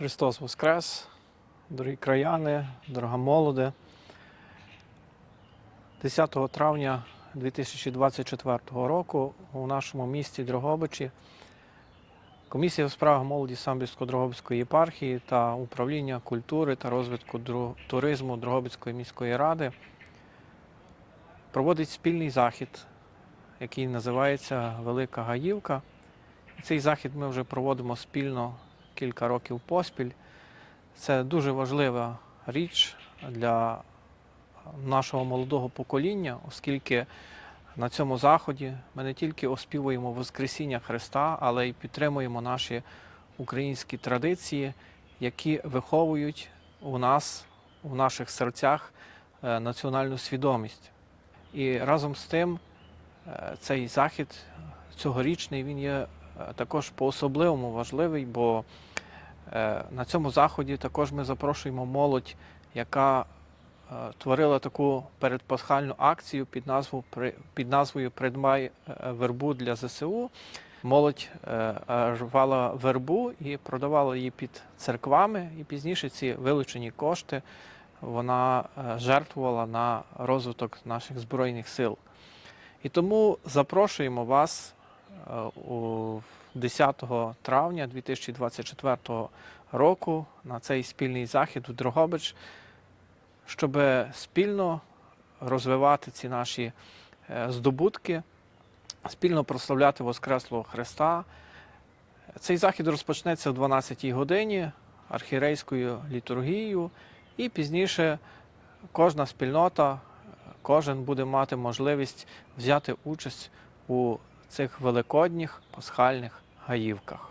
Христос Воскрес, дорогі краяни, дорога молоде. 10 травня 2024 року у нашому місті Дрогобичі Комісія у справах молоді Самбірсько-Дрогобицької єпархії та управління культури та розвитку туризму Дрогобицької міської ради проводить спільний захід, який називається Велика Гаївка. Цей захід ми вже проводимо спільно кілька років поспіль. Це дуже важлива річ для нашого молодого покоління, оскільки на цьому заході ми не тільки оспівуємо Воскресіння Христа, але й підтримуємо наші українські традиції, які виховують у нас, у наших серцях е, національну свідомість. І разом з тим е, цей захід цьогорічний він є також по-особливому важливий, бо е, на цьому заході також ми запрошуємо молодь, яка е, творила таку передпасхальну акцію під, назву, під назвою Придмай е, вербу для ЗСУ. Молодь е, е, рвала вербу і продавала її під церквами, і пізніше ці вилучені кошти вона е, жертвувала на розвиток наших збройних сил. І тому запрошуємо вас е, 10 травня 2024 року на цей спільний захід у Дрогобич, щоб спільно розвивати ці наші е, здобутки, спільно прославляти Воскреслого Христа. Цей захід розпочнеться о 12-й годині архірейською літургією, і пізніше кожна спільнота, кожен буде мати можливість взяти участь у цих великодніх пасхальних гаївках.